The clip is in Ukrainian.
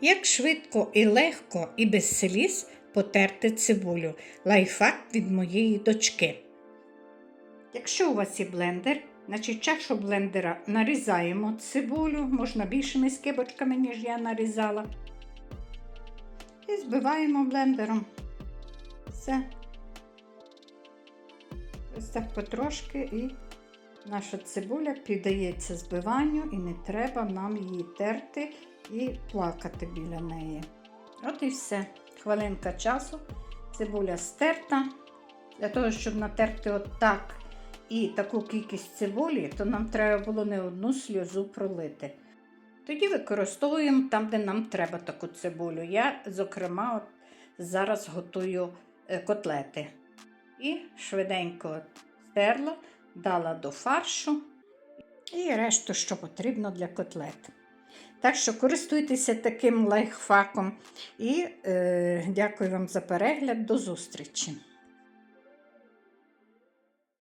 Як швидко і легко і без сліз потерти цибулю. Лайфхак від моєї дочки. Якщо у вас є блендер, значить чашу блендера нарізаємо цибулю, можна більшими скибочками, ніж я нарізала. І збиваємо блендером. Все. Ось так потрошки і наша цибуля піддається збиванню і не треба нам її терти і плакати біля неї. От і все. Хвилинка часу. Цибуля стерта. Для того, щоб натерти отак і таку кількість цибулі, то нам треба було не одну сльозу пролити. Тоді використовуємо там, де нам треба таку цибулю. Я, зокрема, от зараз готую е, котлети. І швиденько стерла, дала до фаршу і решту, що потрібно для котлет. Так що користуйтеся таким лайфхаком і е, дякую вам за перегляд. До зустрічі!